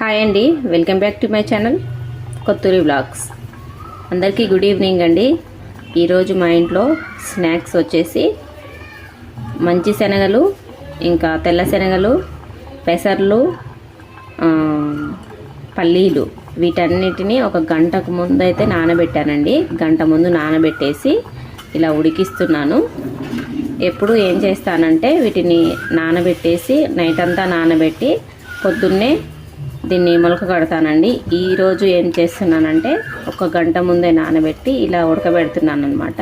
Hi అండి. Welcome back to my channel Kotturi blogs అందరికీ good evening అండి. ఈరోజు మా ఇంట్లో స్నాక్స్ వచ్చేసి మంచి శనగలు ఇంకా తెల్ల శనగలు పెసర్లు పల్లీలు. వీటన్నిటిని ఒక గంటకు ముందు అయితే నానబెట్టానండి. గంట ముందు నానబెట్టేసి ఇలా ఉడికిస్తున్నాను. ఎప్పుడు ఏం చేస్తానంటే వీటిని నానబెట్టేసి నైట్ అంతా నానబెట్టి పొద్దున్నే దీన్ని మొలక కడతానండి. ఈరోజు ఏం చేస్తున్నానంటే ఒక గంట ముందే నానబెట్టి ఇలా ఉడకబెడుతున్నాను అనమాట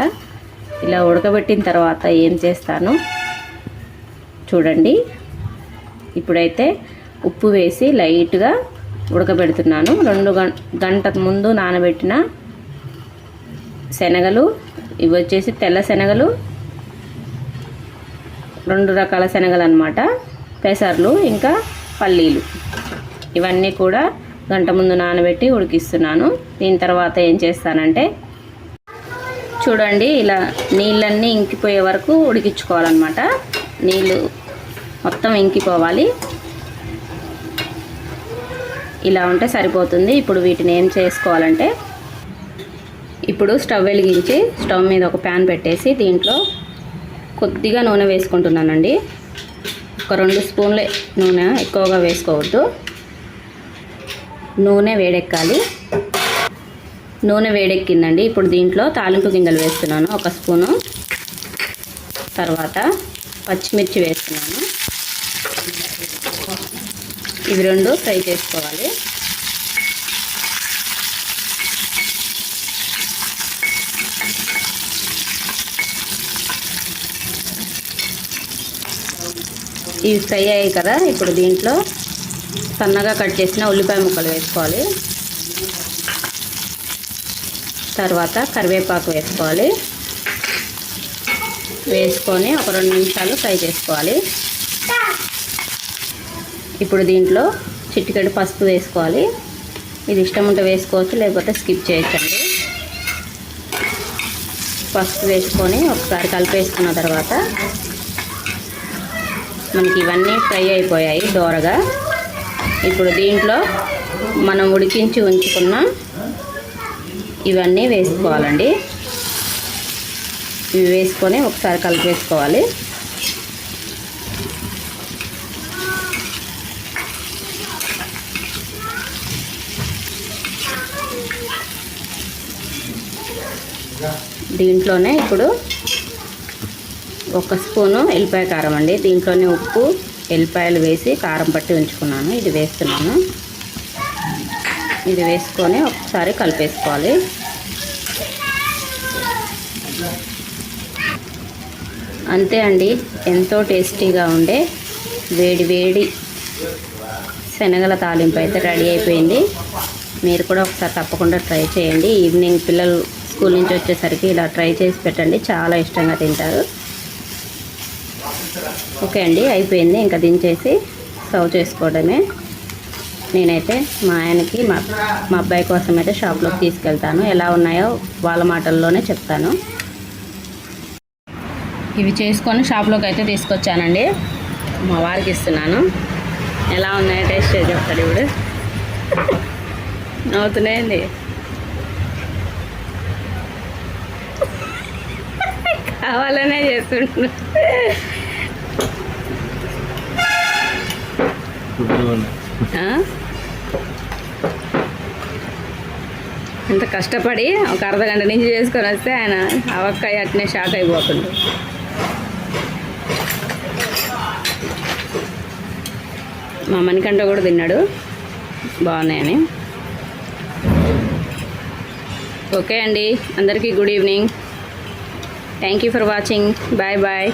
ఇలా ఉడకబెట్టిన తర్వాత ఏం చేస్తాను చూడండి. ఇప్పుడైతే ఉప్పు వేసి లైట్గా ఉడకబెడుతున్నాను. రెండు గం గంట ముందు నానబెట్టిన శనగలు ఇవి వచ్చేసి తెల్ల శనగలు రెండు రకాల శనగలు అనమాట పెసర్లు ఇంకా పల్లీలు. ఇవన్నీ కూడా గంట ముందు నానబెట్టి ఉడికిస్తున్నాను. దీని తర్వాత ఏం చేస్తానంటే చూడండి ఇలా నీళ్ళన్నీ ఇంకిపోయే వరకు ఉడికించుకోవాలన్నమాట. నీళ్ళు మొత్తం ఇంకిపోవాలి. ఇలా ఉంటే సరిపోతుంది. ఇప్పుడు వీటిని ఏం చేసుకోవాలంటే ఇప్పుడు స్టవ్ వెలిగించి స్టవ్ మీద ఒక ప్యాన్ పెట్టేసి దీంట్లో కొద్దిగా నూనె వేసుకుంటున్నానండి. ఒక రెండు స్పూన్లే నూనె ఎక్కువగా వేసుకోవద్దు. నూనె వేడెక్కాలి. నూనె వేడెక్కిందండి. ఇప్పుడు దీంట్లో తాలింపు గింజలు వేస్తున్నాను ఒక స్పూను. తర్వాత పచ్చిమిర్చి వేస్తున్నాను. ఇవి రెండు ఫ్రై చేసుకోవాలి. ఇవి ఫ్రై అయ్యాయి కదా ఇప్పుడు దీంట్లో సన్నగా కట్ చేసిన ఉల్లిపాయ ముక్కలు వేసుకోవాలి. తర్వాత కరివేపాకు వేసుకోవాలి. వేసుకొని ఒక రెండు నిమిషాలు ఫ్రై చేసుకోవాలి. ఇప్పుడు దీంట్లో చిటికెడు పసుపు వేసుకోవాలి. ఇది ఇష్టం ఉంటే వేసుకోవచ్చు లేకపోతే స్కిప్ చేయొచ్చండి. పసుపు వేసుకొని ఒకసారి కలిపేసుకున్న తర్వాత మనకి ఇవన్నీ ఫ్రై అయిపోయాయి దోరగా. ఇప్పుడు దీంట్లో మనం ఉడికించి ఉంచుకున్న ఇవన్నీ వేసుకోవాలండి. ఇవి వేసుకొని ఒకసారి కలిపేసుకోవాలి. దీంట్లోనే ఇప్పుడు ఒక స్పూను ఎల్లిపాయ కారం అండి. దీంట్లోనే ఉప్పు ఎల్లిపాయలు వేసి కారం పట్టి ఉంచుకున్నాను. ఇది వేస్తున్నాను. ఇది వేసుకొని ఒకసారి కలిపేసుకోవాలి. అంతే అండి. ఎంతో టేస్టీగా ఉండే వేడి వేడి శనగల తాలింపు అయితే రెడీ అయిపోయింది. మీరు కూడా ఒకసారి తప్పకుండా ట్రై చేయండి. ఈవినింగ్ పిల్లలు స్కూల్ నుంచి వచ్చేసరికి ఇలా ట్రై చేసి పెట్టండి. చాలా ఇష్టంగా తింటారు. ఓకే అండి అయిపోయింది. ఇంకా దించేసి సర్వ్ చేసుకోవడమే. నేనైతే మా ఆయనకి మా మా అబ్బాయి కోసం అయితే షాప్లోకి తీసుకెళ్తాను. ఎలా ఉన్నాయో వాళ్ళ మాటల్లోనే చెప్తాను. ఇవి చేసుకొని షాప్లోకి అయితే తీసుకొచ్చానండి. మా వారికి ఇస్తున్నాను. ఎలా ఉన్నాయో టేస్ట్ చేసి చెప్తాడు ఇప్పుడు అవుతున్నాయండి. కావాలనే చేస్తుంటున్నా ఇంత కష్టపడి ఒక అర్ధ గంట నుంచి చేసుకొని వస్తే ఆయన అవక్కాయ అట్నే షాక్ అయిపోతుంది మా మణికంట కూడా తిన్నాడు. బాగున్నాయని ఓకే అండి. అందరికీ good evening thank you for watching bye bye